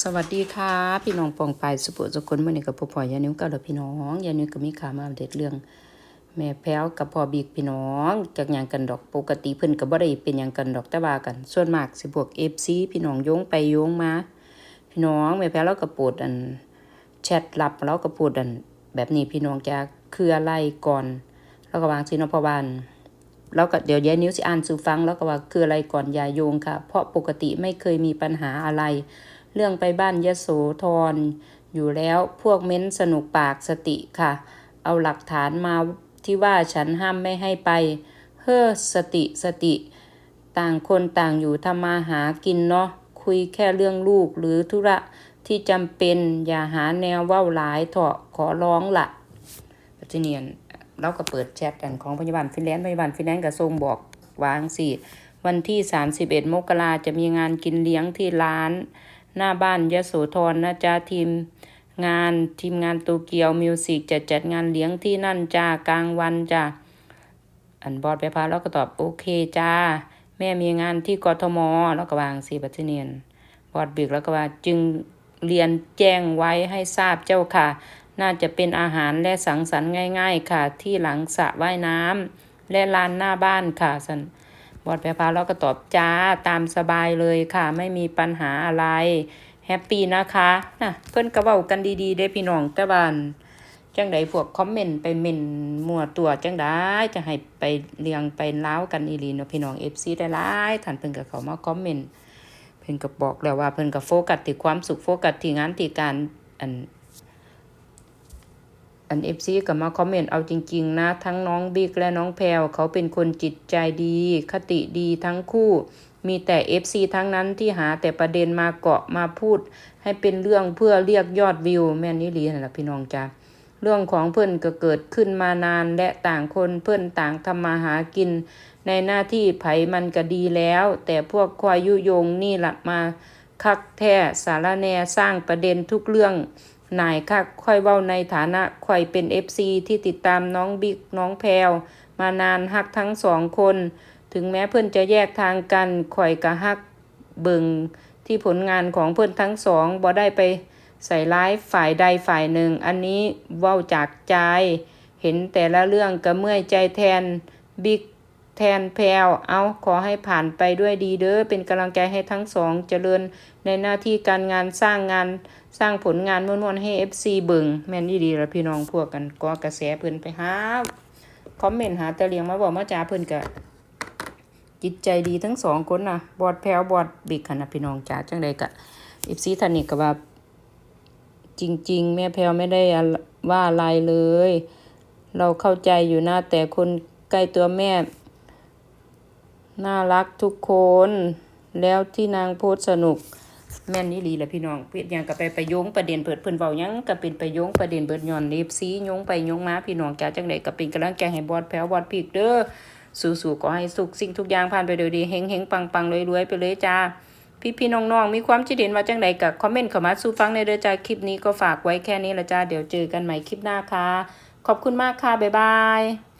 สวัสดีค่ะพี่น้องปองปายสุปุสุคนเมื่อนี้กับพ่อพ่อยานิ้วกับพี่น้องยานิ้วก็มีข่าวมาอัปเดตเรื่อง แม่แพ้วกับพ่อบิ๊กพี่น้องจากยังกันดอกปกติเพิ่นก็บ่ได้เป็นยังกันดอกต่ว่ากัน ส่วนมากสิพวก FC พี่น้องโยงไปโยงมา พี่น้องแม่แพ้วเราก็ปวดอันแชทลับเราก็ปวดอัน แบบนี้พี่น้องจะคืออะไรก่อนแล้วก็วางสินพบานแล้วก็เดี๋ยวยายนิ้วสิอ่านสู่ฟังแล้วก็ว่าคืออะไรก่อนอยาโยงค่ะ เพราะปกติไม่เคยมีปัญหาอะไร เรื่องไปบ้านยโสธรอยู่แล้วพวกเม้นสนุกปากสติค่ะ เอาหลักฐานมาที่ว่าฉันห้ามไม่ให้ไป เฮ้อสติสติ ต่างคนต่างอยู่ทำมาหากินเนาะคุยแค่เรื่องลูกหรือธุระที่จำเป็นอย่าหาแนวว้าวหลายเถาะขอร้องละปัจจุบันเราก็เปิดแชทกันของพยาบาลฟินแลนด์พยาบาลฟินแลนด์ก็ส่งบอกวางสิวันที่ 31 มกราจะมีงานกินเลี้ยงที่ร้าน หน้าบ้านยโสธรนะจ๊ะทีมงานทีมงานโตเกียวมิวสิกจะจัดงานเลี้ยงที่นั่นจ้ากลางวันจ้ะอันบอดไปพาแล้วก็ตอบโอเคจ้า แม่มีงานที่กทมแล้วก็วางสีบัตเนียนบอดบิกแล้วก็ว่าจึงเรียนแจ้งไว้ให้ทราบเจ้าค่ะ น่าจะเป็นอาหารและสังสรรค์ง่าย ๆ ค่ะ ที่หลังสระว่ายน้ำและลานหน้าบ้านค่ะสัน บอดแพรพาเราก็ตอบจ้าตามสบายเลยค่ะ ไม่มีปัญหาอะไร แฮปปี้นะคะนะเพื่อนกระเบ้ากันดีๆได้พี่น้องแต่บ้านจังใดพวกคอมเมนต์ไปเมนมั่วตัวจังได้จะให้ไปเลียงไปเล้ากันอีลีเนาะพี่น้องเอฟซีได้หลายท่านเพิ่นกับเขามาคอมเมนต์เพิ่นก็บอกแล้วว่าเพิ่นก็โฟกัสที่ความสุขโฟกัสที่งานที่การอัน อันเอฟซีก็มาคอมเมนต์เอาจริง ๆ นะ ทั้งน้องบิ๊กและน้องแพรวเขาเป็นคนจิตใจดี คติดีทั้งคู่ มีแต่เอฟซีทั้งนั้นที่หาแต่ประเด็นมาเกาะมาพูด ให้เป็นเรื่องเพื่อเรียกยอดวิว แม่นนี่ลีนั่นแหละพี่น้องจ้าเรื่องของเพื่อนก็เกิดขึ้นมานานและต่างคนเพื่อนต่างทำมาหากิน ในหน้าที่ไผมันก็ดีแล้ว แต่พวกควายยุยงนี่หละมาคักแท้สารแนสร้างประเด็นทุกเรื่อง นายค่ะค่อยเว้าในฐานะค่อยเป็น FC ที่ติดตามน้องบิ๊กน้องแพรวมานานฮักทั้งสองคน ถึงแม้เพื่อนจะแยกทางกันข่อยกะฮักเบิงที่ผลงานของเพื่อนทั้งสองบ่ได้ไปใส่ร้ายฝ่ายใดฝ่ายหนึ่ง อันนี้เว้าจากใจ เห็นแต่ละเรื่องก็เมื่อยใจแทนบิ๊ก ทนแพรวเอาขอให้ผ่านไปด้วยดีเด้อเป็นกำลังใจให้ทั้งสองเจริญในหน้าที่การงานสร้างงานสร้างผลงานม่วนๆให้ FC เบิงแม่นดีๆแล้วพี่น้องพวกกันก็กระแสเพิ่นไปหาคอมเมนต์หาตะเลียงมาบอกมาจาเพิ่นก็จิตใจดีทั้งสองคนนะบอดแพรวบอดบิ๊กค่ะนะพี่น้องจ๋าจังใดก็ FC ท่านนี้ก็ว่าจริง ๆ แม่แพรวไม่ได้ว่าอะไรเลย เราเข้าใจอยู่นะแต่คนใกล้ตัวแม่ น่ารักทุกคน แล้วที่นางโพสสนุก แม่นนี่ลีแหละพี่น้องเพียงก็ไปไปโยงประเด็นเปิดเพิ่นเว้ายังก็เป็นไปโยงประเด็นเบิดย้อนเลฟซียงไปยงมาพี่น้องจ้าจังไดก็เป็นกำลังใจให้บอดแผวบอดพีกเด้อสู้ๆก็ให้สุขสิ่งทุกอย่างผ่านไปโดยดีเฮงๆปังๆรวยๆไปเลยจ้าพี่ๆน้องๆมีความคิดเห็นว่าจังไดก็คอมเมนต์เข้ามาสู่ฟังในเด้อจ้าคลิปนี้ก็ฝากไว้แค่นี้ละจ้าเดี๋ยวเจอกันใหม่คลิปหน้าค่ะขอบคุณมากค่ะบ๊ายบาย